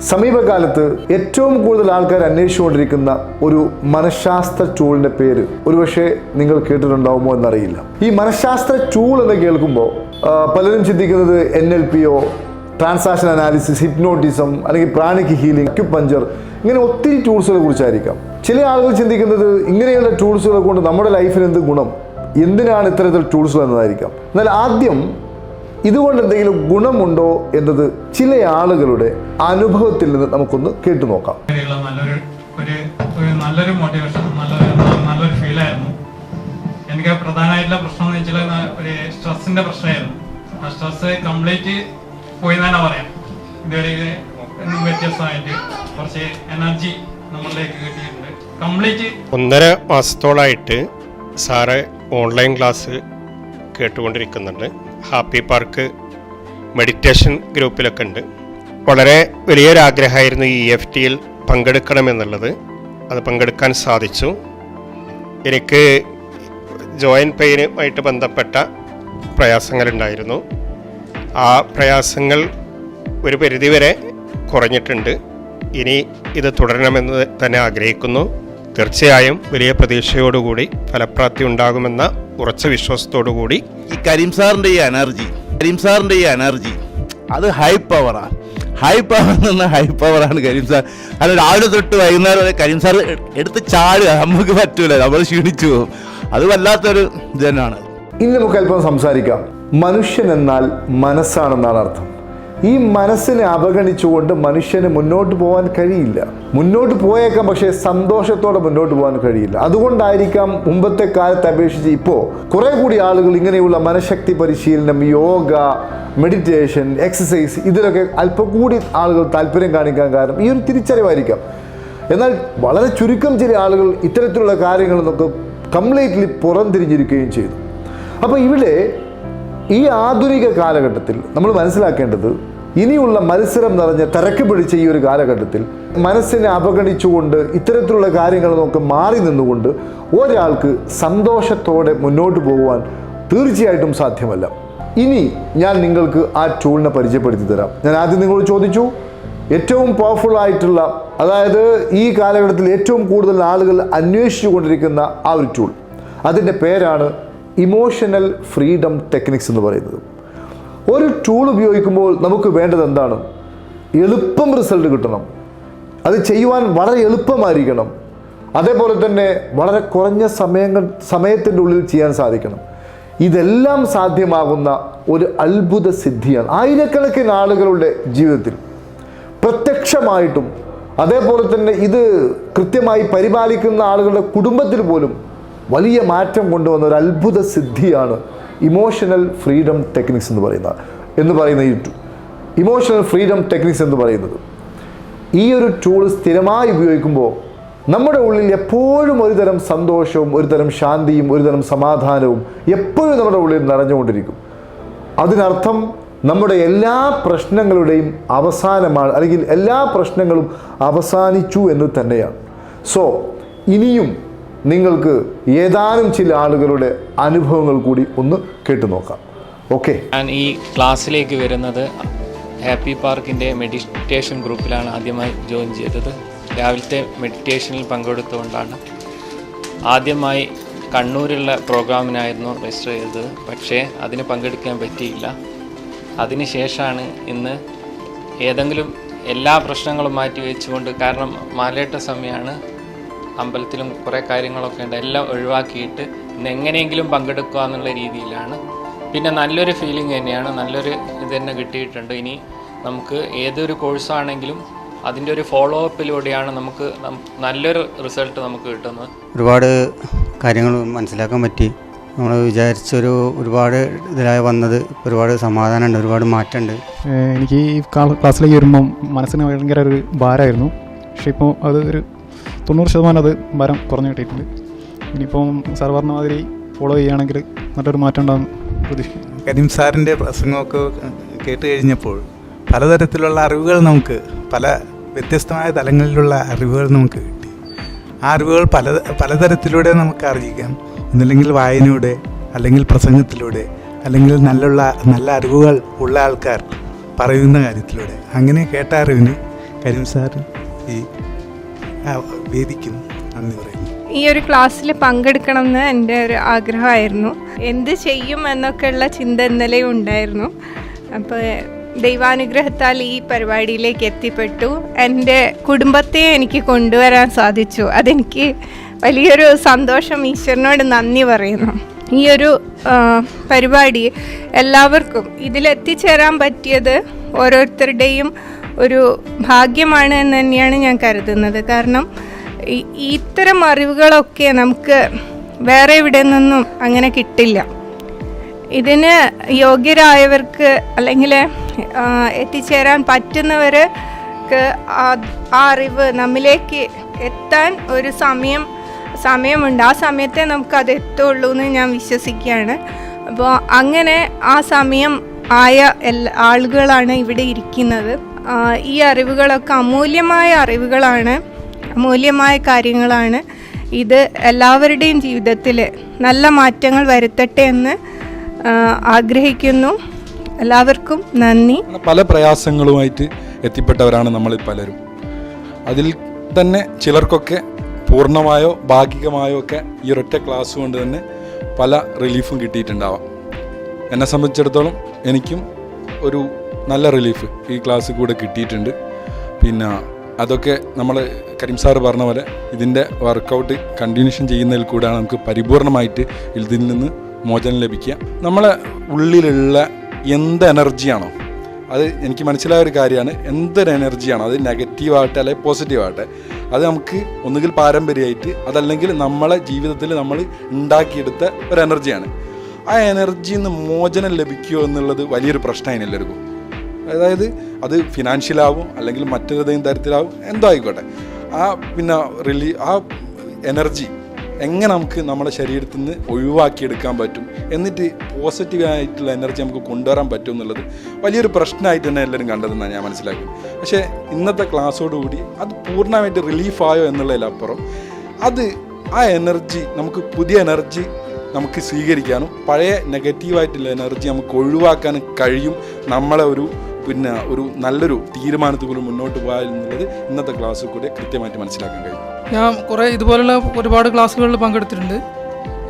സമീപകാലത്ത് ഏറ്റവും കൂടുതൽ ആൾക്കാർ അന്വേഷിച്ചുകൊണ്ടിരിക്കുന്ന ഒരു മനഃശാസ്ത്ര ടൂളിന്റെ പേര് ഒരുപക്ഷെ നിങ്ങൾ കേട്ടിട്ടുണ്ടാവുമോ എന്നറിയില്ല. ഈ മനഃശാസ്ത്ര ടൂൾ എന്ന് കേൾക്കുമ്പോൾ പലരും ചിന്തിക്കുന്നത് N L P O transaction analysis hypnotism അല്ലെങ്കിൽ പ്രാണിക് ഹീലിംഗ് അക്യുപഞ്ചർ ഇങ്ങനെ ഒത്തിരി ടൂൾസുകളെ കുറിച്ചായിരിക്കാം. ചില ആളുകൾ ചിന്തിക്കുന്നത് ഇങ്ങനെയുള്ള ടൂൾസുകളെ കൊണ്ട് നമ്മുടെ ലൈഫിന് എന്ത് ഗുണം? എന്തിനാണ് ഇത്തരത്തിൽ ടൂൾസുകൾ എന്നതായിരിക്കാം. എന്നാൽ ആദ്യം ഇതുകൊണ്ട് എന്തെങ്കിലും ഗുണമുണ്ടോ എന്നത് ചില ആളുകളുടെ അനുഭവത്തിൽ നിന്ന് നമുക്കൊന്ന് കേട്ടു നോക്കാം. നല്ലൊരു ഒരു നല്ലൊരു മോട്ടിവേഷൻ നല്ലൊരു നല്ലൊരു ഫീലായിരുന്നു എനിക്ക് പ്രധാനമായിട്ടുള്ള പ്രശ്നം എന്ന് വെച്ചാൽ ഒരു സ്ട്രെസ്സിന്റെ പ്രശ്നമായിരുന്നു. ആ സ്ട്രെസ് കംപ്ലീറ്റ് പോയി തന്നെ പറയാം. ഇതുവരെ ഇത് വ്യത്യസ്തമായിട്ട് കുറച്ച് എനർജി നമ്മളിലേക്ക് കിട്ടിയിട്ടുണ്ട്. കംപ്ലീറ്റ് ഒന്നര മാസത്തോളായിട്ട് സാറ് ഓൺലൈൻ ക്ലാസ് കേട്ടുകൊണ്ടിരിക്കുന്നുണ്ട്. ഹാപ്പി പാർക്ക് മെഡിറ്റേഷൻ ഗ്രൂപ്പിലൊക്കെ ഉണ്ട്. വളരെ വലിയൊരാഗ്രഹമായിരുന്നു ഈ എഫ് ടിയിൽ പങ്കെടുക്കണമെന്നുള്ളത്. അത് പങ്കെടുക്കാൻ സാധിച്ചു. എനിക്ക് ജോയിന്റ് പെയിനുമായിട്ട് ബന്ധപ്പെട്ട പ്രയാസങ്ങളുണ്ടായിരുന്നു. ആ പ്രയാസങ്ങൾ ഒരു പരിധിവരെ കുറഞ്ഞിട്ടുണ്ട്. ഇനി ഇത് തുടരണമെന്ന് തന്നെ ആഗ്രഹിക്കുന്നു. തീർച്ചയായും വലിയ പ്രതീക്ഷയോടുകൂടി ഫലപ്രാപ്തി ഉണ്ടാകുമെന്ന ഉറച്ച വിശ്വാസത്തോടു കൂടി ഈ കരീം സാറിന്റെ ഈ എനർജി കരീം സാറിന്റെ ഈ എനർജി അത് ഹൈ പവറാണ് ഹൈ പവർ എന്ന ഹൈ പവറാണ് കരീം സാർ. അത് രാവിലെ തൊട്ട് വൈകുന്നേരം വരെ കരീം സാർ എടുത്ത് ചാടുക. നമുക്ക് പറ്റൂല. നമ്മൾ ക്ഷീണിച്ചു പോകും. അത് വല്ലാത്തൊരു ഇത് തന്നെയാണ് ഇനി നമുക്ക് അല്പം സംസാരിക്കാം. മനുഷ്യൻ എന്നാൽ മനസ്സാണെന്നാണ് അർത്ഥം. ഈ മനസ്സിനെ അവഗണിച്ചുകൊണ്ട് മനുഷ്യന് മുന്നോട്ട് പോകാൻ കഴിയില്ല. മുന്നോട്ട് പോയേക്കാം പക്ഷേ സന്തോഷത്തോടെ മുന്നോട്ട് പോകാൻ കഴിയില്ല. അതുകൊണ്ടായിരിക്കാം മുമ്പത്തെ കാലത്തെ അപേക്ഷിച്ച് ഇപ്പോൾ കുറെ കൂടി ആളുകൾ ഇങ്ങനെയുള്ള മനഃശക്തി പരിശീലനം യോഗ മെഡിറ്റേഷൻ എക്സസൈസ് ഇതിലൊക്കെ അല്പം കൂടി ആളുകൾ താല്പര്യം കാണിക്കാൻ കാരണം ഈ ഒരു തിരിച്ചറിവായിരിക്കാം. എന്നാൽ വളരെ ചുരുക്കം ചില ആളുകൾ ഇത്തരത്തിലുള്ള കാര്യങ്ങളിൽ നിന്നൊക്കെ കംപ്ലീറ്റ്ലി പുറംതിരിഞ്ഞിരിക്കുകയും ചെയ്തു. അപ്പോൾ ഇവിടെ ഈ ആധുനിക കാലഘട്ടത്തിൽ നമ്മൾ മനസ്സിലാക്കേണ്ടത് ഇനിയുള്ള മത്സരം നിറഞ്ഞ തിരക്ക് പിടിച്ച ഈ ഒരു കാലഘട്ടത്തിൽ മനസ്സിനെ അവഗണിച്ചുകൊണ്ട് ഇത്തരത്തിലുള്ള കാര്യങ്ങൾ നമുക്ക് മാറി നിന്നുകൊണ്ട് ഒരാൾക്ക് സന്തോഷത്തോടെ മുന്നോട്ട് പോകുവാൻ തീർച്ചയായിട്ടും സാധ്യമല്ല. ഇനി ഞാൻ നിങ്ങൾക്ക് ആ ടൂളിനെ പരിചയപ്പെടുത്തി തരാം. ഞാൻ ആദ്യം നിങ്ങൾ ചോദിച്ചു ഏറ്റവും പവർഫുൾ ആയിട്ടുള്ള അതായത് ഈ കാലഘട്ടത്തിൽ ഏറ്റവും കൂടുതൽ ആളുകൾ അന്വേഷിച്ചു കൊണ്ടിരിക്കുന്ന ആ ഒരു ടൂൾ അതിന്റെ പേരാണ് ഇമോഷണൽ ഫ്രീഡം ടെക്നിക്സ് എന്ന് പറയുന്നത്. ഒരു ടൂൾ ഉപയോഗിക്കുമ്പോൾ നമുക്ക് വേണ്ടത് എന്താണ്? എളുപ്പം റിസൾട്ട് കിട്ടണം. അത് ചെയ്യുവാൻ വളരെ എളുപ്പമായിരിക്കണം. അതേപോലെ തന്നെ വളരെ കുറഞ്ഞ സമയങ്ങൾ സമയത്തിന്റെ ഉള്ളിൽ ചെയ്യാൻ സാധിക്കണം. ഇതെല്ലാം സാധ്യമാകുന്ന ഒരു അത്ഭുത സിദ്ധിയാണ്. ആയിരക്കണക്കിന് ആളുകളുടെ ജീവിതത്തിൽ പ്രത്യക്ഷമായിട്ടും അതേപോലെ തന്നെ ഇത് കൃത്യമായി പരിപാലിക്കുന്ന ആളുകളുടെ കുടുംബത്തിൽ പോലും വലിയ മാറ്റം കൊണ്ടുവന്ന ഒരു അത്ഭുത സിദ്ധിയാണ് ഇമോഷണൽ ഫ്രീഡം ടെക്നിക്സ് എന്ന് പറയുന്നത് എന്ന് പറയുന്ന ഈ ഇമോഷണൽ ഫ്രീഡം ടെക്നിക്സ് എന്ന് പറയുന്നത്. ഈ ഒരു ടൂൾ സ്ഥിരമായി ഉപയോഗിക്കുമ്പോൾ നമ്മുടെ ഉള്ളിൽ എപ്പോഴും ഒരുതരം സന്തോഷവും ഒരുതരം ശാന്തിയും ഒരുതരം സമാധാനവും എപ്പോഴും നമ്മുടെ ഉള്ളിൽ നിറഞ്ഞുകൊണ്ടിരിക്കും. അതിനർത്ഥം നമ്മുടെ എല്ലാ പ്രശ്നങ്ങളുടെയും അവസാനമാണ് അല്ലെങ്കിൽ എല്ലാ പ്രശ്നങ്ങളും അവസാനിച്ചു എന്ന് തന്നെയാണ്. സോ ഇനിയും നിങ്ങൾക്ക് ഏതാനും ചില ആളുകളുടെ അനുഭവങ്ങൾ കൂടി ഒന്ന് കേട്ടു നോക്കാം. ഓക്കെ. ഞാൻ ഈ ക്ലാസ്സിലേക്ക് വരുന്നത് ഹാപ്പി പാർക്കിന്റെ മെഡിറ്റേഷൻ ഗ്രൂപ്പിലാണ് ആദ്യമായി ജോയിൻ ചെയ്തത്. രാവിലത്തെ മെഡിറ്റേഷനിൽ പങ്കെടുത്തുകൊണ്ടാണ് ആദ്യമായി കണ്ണൂരുള്ള പ്രോഗ്രാമിനായിരുന്നു രജിസ്റ്റർ ചെയ്തത്. പക്ഷേ അതിന് പങ്കെടുക്കാൻ പറ്റിയില്ല. അതിനുശേഷമാണ് ഇന്ന് ഏതെങ്കിലും എല്ലാ പ്രശ്നങ്ങളും മാറ്റി വെച്ചുകൊണ്ട് കാരണം മാലേട്ട സമയമാണ് അമ്പലത്തിലും കുറേ കാര്യങ്ങളൊക്കെ ഉണ്ട്. എല്ലാം ഒഴിവാക്കിയിട്ട് ഇന്ന് എങ്ങനെയെങ്കിലും പങ്കെടുക്കുക എന്നുള്ള രീതിയിലാണ്. പിന്നെ നല്ലൊരു ഫീലിംഗ് തന്നെയാണ്. നല്ലൊരു ഇത് തന്നെ കിട്ടിയിട്ടുണ്ട്. ഇനി നമുക്ക് ഏതൊരു കോഴ്സാണെങ്കിലും അതിന്റെ ഒരു ഫോളോ അപ്പിലൂടെയാണ് നമുക്ക് നല്ലൊരു റിസൾട്ട് നമുക്ക് കിട്ടുന്നത്. ഒരുപാട് കാര്യങ്ങൾ മനസ്സിലാക്കാൻ പറ്റി. നമ്മൾ വിചാരിച്ചൊരു ഒരുപാട് ഇതിലായി വന്നത് ഒരുപാട് സമാധാനമുണ്ട്. ഒരുപാട് മാറ്റമുണ്ട്. എനിക്ക് ഈ ക്ലാസ്സിലേക്ക് വരുമ്പം മനസ്സിന് ഭയങ്കര ഒരു ഭാരമായിരുന്നു. പക്ഷേ ഇപ്പോൾ അത് ഒരു തൊണ്ണൂറ് ശതമാനം അത് ഭാരം കുറഞ്ഞു കിട്ടിയിട്ടുണ്ട്. ഇനിയിപ്പം സാർ പറഞ്ഞ മാതിരി ഫോളോ ചെയ്യുകയാണെങ്കിൽ നല്ലൊരു മാറ്റം ഉണ്ടാകും പ്രതീക്ഷിക്കുന്നു. കരീം സാറിന്റെ പ്രസംഗമൊക്കെ കേട്ട് കഴിഞ്ഞപ്പോൾ പലതരത്തിലുള്ള അറിവുകൾ നമുക്ക് പല വ്യത്യസ്തമായ തലങ്ങളിലുള്ള അറിവുകൾ നമുക്ക് കിട്ടി. ആ അറിവുകൾ പല പലതരത്തിലൂടെ നമുക്ക് അറിയിക്കാം ഒന്നില്ലെങ്കിൽ വായനയുടെ അല്ലെങ്കിൽ പ്രസംഗത്തിലൂടെ അല്ലെങ്കിൽ നല്ലുള്ള നല്ല അറിവുകൾ ഉള്ള ആൾക്കാർ പറയുന്ന കാര്യത്തിലൂടെ. അങ്ങനെ കേട്ട അറിവിന് കരീം സാർ ഈ വേദിക്കും. നന്ദി പറയുന്നു. ഈ ഒരു ക്ലാസ്സിൽ പങ്കെടുക്കണം എന്ന് എന്റെ ഒരു ആഗ്രഹമായിരുന്നു. എന്ത് ചെയ്യും എന്നൊക്കെയുള്ള ചിന്ത ഇന്നലെയും ഉണ്ടായിരുന്നു. അപ്പോൾ ദൈവാനുഗ്രഹത്താൽ ഈ പരിപാടിയിലേക്ക് എത്തിപ്പെട്ടു. എന്റെ കുടുംബത്തെ എനിക്ക് കൊണ്ടുവരാൻ സാധിച്ചു. അതെനിക്ക് വലിയൊരു സന്തോഷം ഈശ്വരനോട് നന്ദി പറയുന്നു. ഈ ഒരു പരിപാടി എല്ലാവർക്കും ഇതിലെത്തിച്ചേരാൻ പറ്റിയത് ഓരോരുത്തരുടെയും ഒരു ഭാഗ്യമാണ് എന്ന് തന്നെയാണ് ഞാൻ കരുതുന്നത്. കാരണം ഇത്തരം അറിവുകളൊക്കെ നമുക്ക് വേറെ ഇവിടെ നിന്നും അങ്ങനെ കിട്ടില്ല. ഇതിന് യോഗ്യരായവർക്ക് അല്ലെങ്കിൽ എത്തിച്ചേരാൻ പറ്റുന്നവർക്ക് ആ അറിവ് നമ്മിലേക്ക് എത്താൻ ഒരു സമയം സമയമുണ്ട്. ആ സമയത്തെ നമുക്കത് എത്തുള്ളൂ എന്ന് ഞാൻ വിശ്വസിക്കുകയാണ്. അപ്പോൾ അങ്ങനെ ആ സമയം ആയ എല്ലാ ആളുകളാണ് ഇവിടെ ഇരിക്കുന്നത്. ഈ അറിവുകളൊക്കെ അമൂല്യമായ അറിവുകളാണ് അമൂല്യമായ കാര്യങ്ങളാണ്. ഇത് എല്ലാവരുടെയും ജീവിതത്തിൽ നല്ല മാറ്റങ്ങൾ വരുത്തട്ടെ എന്ന് ആഗ്രഹിക്കുന്നു. എല്ലാവർക്കും നന്ദി. പല പ്രയാസങ്ങളുമായിട്ട് എത്തിപ്പെട്ടവരാണ് നമ്മൾ പലരും. അതിൽ തന്നെ ചിലർക്കൊക്കെ പൂർണമായോ ഭാഗികമായോ ഒക്കെ ഈ ഒരൊറ്റ ക്ലാസ് കൊണ്ട് തന്നെ പല റിലീഫും കിട്ടിയിട്ടുണ്ടാവാം. എന്നെ സംബന്ധിച്ചിടത്തോളം എനിക്കും ഒരു നല്ല റിലീഫ് ഈ ക്ലാസ് കൂടെ കിട്ടിയിട്ടുണ്ട്. പിന്നെ അതൊക്കെ നമ്മൾ കരീം സാറ് പറഞ്ഞ പോലെ ഇതിന്റെ വർക്കൗട്ട് കണ്ടിന്യൂഷൻ ചെയ്യുന്നതിൽ കൂടെയാണ് നമുക്ക് പരിപൂർണമായിട്ട് ഇതിൽ നിന്ന് മോചനം ലഭിക്കുക. നമ്മളെ ഉള്ളിലുള്ള എന്ത് എനർജിയാണോ അത് എനിക്ക് മനസ്സിലായ ഒരു കാര്യമാണ്. എന്തൊരു എനർജിയാണോ അത് നെഗറ്റീവാകട്ടെ അല്ലെങ്കിൽ പോസിറ്റീവാകട്ടെ അത് നമുക്ക് ഒന്നുകിൽ പാരമ്പര്യമായിട്ട് അതല്ലെങ്കിൽ നമ്മളെ ജീവിതത്തിൽ നമ്മൾ ഉണ്ടാക്കിയെടുത്ത ഒരു എനർജിയാണ് ആ എനർജിയിൽ നിന്ന് മോചനം ലഭിക്കുമോ എന്നുള്ളത് വലിയൊരു പ്രശ്നമാണ് എല്ലാവർക്കും. അതായത് അത് ഫിനാൻഷ്യലാവും അല്ലെങ്കിൽ മറ്റേതെങ്കിലും തരത്തിലാവും എന്തോ ആയിക്കോട്ടെ ആ പിന്നെ റിലീ ആ എനർജി എങ്ങനെ നമുക്ക് നമ്മുടെ ശരീരത്തിൽ നിന്ന് ഒഴിവാക്കിയെടുക്കാൻ പറ്റും എന്നിട്ട് പോസിറ്റീവ് ആയിട്ടുള്ള എനർജി നമുക്ക് കൊണ്ടുവരാൻ പറ്റും എന്നുള്ളത് വലിയൊരു പ്രശ്നമായിട്ട് തന്നെ എല്ലാവരും കണ്ടതെന്നാണ് ഞാൻ മനസ്സിലാക്കി പക്ഷേ ഇന്നത്തെ ക്ലാസ്സോടുകൂടി അത് പൂർണമായിട്ട് റിലീഫായോ എന്നുള്ളതിലപ്പുറം അത് ആ എനർജി നമുക്ക് പുതിയ എനർജി നമുക്ക് സ്വീകരിക്കാനും പഴയ നെഗറ്റീവായിട്ടുള്ള എനർജി നമുക്ക് ഒഴിവാക്കാനും കഴിയും നമ്മളെ ഒരു പിന്നെ ഒരു നല്ലൊരു തീരുമാനത്തിൽ പോലും മുന്നോട്ട് പോകാൻ എന്നുള്ളത് ഇന്നത്തെ ക്ലാസ്സിൽ കൂടെ കൃത്യമായിട്ട് മനസ്സിലാക്കാൻ കഴിയും. ഞാൻ കുറേ ഇതുപോലുള്ള ഒരുപാട് ക്ലാസ്സുകളിൽ പങ്കെടുത്തിട്ടുണ്ട്.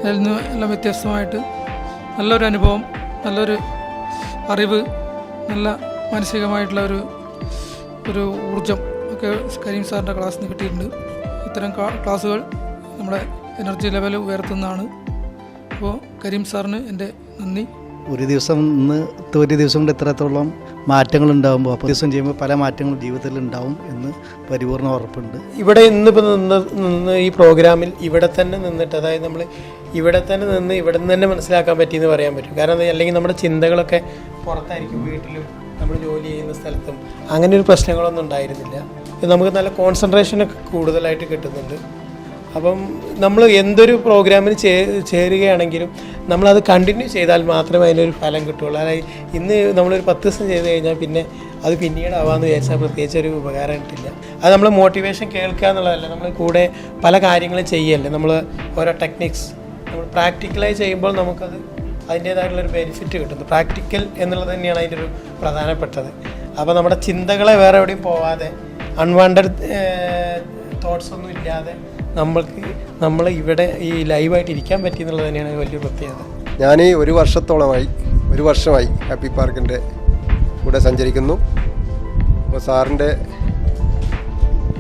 അതിൽ നിന്ന് എല്ലാം വ്യത്യസ്തമായിട്ട് നല്ലൊരു അനുഭവം നല്ലൊരു അറിവ് നല്ല മാനസികമായിട്ടുള്ള ഒരു ഒരു ഊർജം ഒക്കെ കരീം സാറിന്റെ ക്ലാസ്സിൽ നിന്ന് കിട്ടിയിട്ടുണ്ട്. ഇത്തരം ക്ലാസ്സുകൾ നമ്മുടെ എനർജി ലെവൽ ഉയർത്തുന്നതാണ്. അപ്പോൾ കരീം സാറിന് എന്റെ നന്ദി. ഒരു ദിവസം നിന്ന് ഒരു ദിവസം കൊണ്ട് എത്രത്തോളം മാറ്റങ്ങൾ ഉണ്ടാകുമ്പോൾ അപ്പോൾ ദിവസം ചെയ്യുമ്പോൾ പല മാറ്റങ്ങളും ജീവിതത്തിൽ ഉണ്ടാവും എന്ന് പരിപൂർണ ഉറപ്പുണ്ട്. ഇവിടെ ഇന്നിപ്പോൾ നിന്ന് നിന്ന് ഈ പ്രോഗ്രാമിൽ ഇവിടെ തന്നെ നിന്നിട്ട് അതായത് നമ്മൾ ഇവിടെ തന്നെ നിന്ന് ഇവിടെ നിന്ന് തന്നെ മനസ്സിലാക്കാൻ പറ്റിയെന്ന് പറയാൻ പറ്റും. കാരണം അല്ലെങ്കിൽ നമ്മുടെ ചിന്തകളൊക്കെ പുറത്തായിരിക്കും വീട്ടിലും നമ്മൾ ജോലി ചെയ്യുന്ന സ്ഥലത്തും. അങ്ങനെ ഒരു പ്രശ്നങ്ങളൊന്നും ഉണ്ടായിരുന്നില്ല. നമുക്ക് നല്ല കോൺസെൻട്രേഷനൊക്കെ കൂടുതലായിട്ട് കിട്ടുന്നുണ്ട്. അപ്പം നമ്മൾ എന്തൊരു പ്രോഗ്രാമിന് ചേ ചേരുകയാണെങ്കിലും നമ്മളത് കണ്ടിന്യൂ ചെയ്താൽ മാത്രമേ അതിനൊരു ഫലം കിട്ടുള്ളൂ അതായത് ഇന്ന് നമ്മളൊരു പത്ത് ദിവസം ചെയ്ത് കഴിഞ്ഞാൽ പിന്നെ അത് പിന്നീടാവാന്ന് വിചാരിച്ചാൽ പ്രത്യേകിച്ച് ഒരു ഉപകാരം കിട്ടില്ല അത് നമ്മൾ മോട്ടിവേഷൻ കേൾക്കുക എന്നുള്ളതല്ല. നമ്മൾ കൂടെ പല കാര്യങ്ങളും ചെയ്യല്ലേ. നമ്മൾ ഓരോ ടെക്നിക്സ് നമ്മൾ പ്രാക്ടിക്കലായി ചെയ്യുമ്പോൾ നമുക്കത് അതിന്റേതായിട്ടുള്ളൊരു ബെനിഫിറ്റ് കിട്ടുന്നു. പ്രാക്ടിക്കൽ എന്നുള്ളത് തന്നെയാണ് അതിന്റെ ഒരു പ്രധാനപ്പെട്ടത്. അപ്പോൾ നമ്മുടെ ചിന്തകളെ വേറെ എവിടെയും പോവാതെ അൺവാണ്ടഡ് തോട്ട്സ് ഒന്നും ഇല്ലാതെ നമ്മൾക്ക് നമ്മൾ ഇവിടെ ഈ ലൈവായിട്ട് ഇരിക്കാൻ പറ്റി എന്നുള്ളത് തന്നെയാണ് വലിയൊരു പ്രത്യേകത. ഞാൻ ഒരു വർഷത്തോളമായി ഒരു വർഷമായി ഹാപ്പി പാർക്കിന്റെ കൂടെ സഞ്ചരിക്കുന്നു. അപ്പോൾ സാറിന്റെ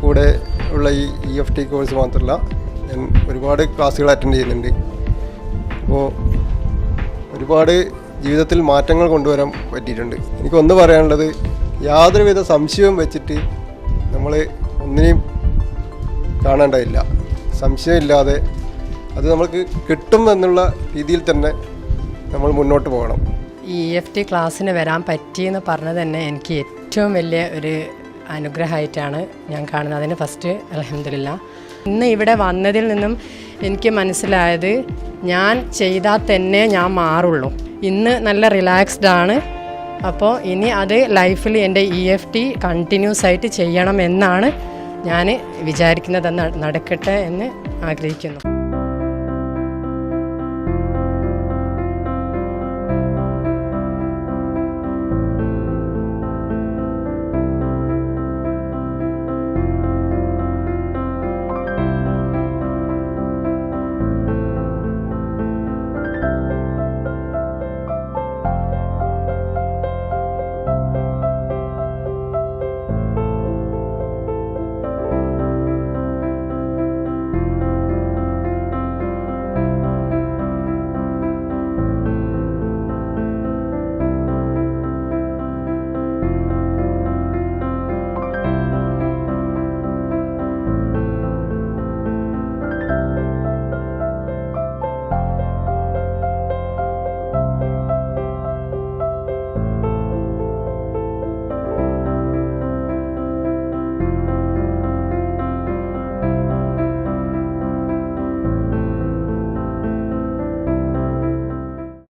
കൂടെ ഉള്ള ഈ ഇ എഫ് ടി കോഴ്സ് മാത്രമല്ല ഞാൻ ഒരുപാട് ക്ലാസ്സുകൾ അറ്റൻഡ് ചെയ്യുന്നുണ്ട്. അപ്പോൾ ഒരുപാട് ജീവിതത്തിൽ മാറ്റങ്ങൾ കൊണ്ടുവരാൻ പറ്റിയിട്ടുണ്ട്. എനിക്കൊന്ന് പറയാനുള്ളത് യാതൊരുവിധ സംശയവും വെച്ചിട്ട് നമ്മൾ ഒന്നിനെയും കാണേണ്ടതില്ല സംശയമില്ലാതെ അത് നമ്മൾക്ക് കിട്ടും എന്നുള്ള രീതിയിൽ തന്നെ നമ്മൾ മുന്നോട്ട് പോകണം. ഇ എഫ് ടി ക്ലാസ്സിന് വരാൻ പറ്റിയെന്ന് പറഞ്ഞത് തന്നെ എനിക്ക് ഏറ്റവും വലിയ ഒരു അനുഗ്രഹമായിട്ടാണ് ഞാൻ കാണുന്നത്. അതിന് ഫസ്റ്റ് അലഹമില്ല ഇന്ന് ഇവിടെ വന്നതിൽ നിന്നും എനിക്ക് മനസ്സിലായത് ഞാൻ ചെയ്താൽ തന്നെ ഞാൻ മാറുള്ളൂ. ഇന്ന് നല്ല റിലാക്സ്ഡ് ആണ്. അപ്പോൾ ഇനി അത് ലൈഫിൽ എന്റെ ഇ എഫ് ടി കണ്ടിന്യൂസ് ആയിട്ട് ചെയ്യണം എന്നാണ് ഞാൻ വിചാരിക്കുന്നത് നടക്കട്ടെ എന്ന് ആഗ്രഹിക്കുന്നു.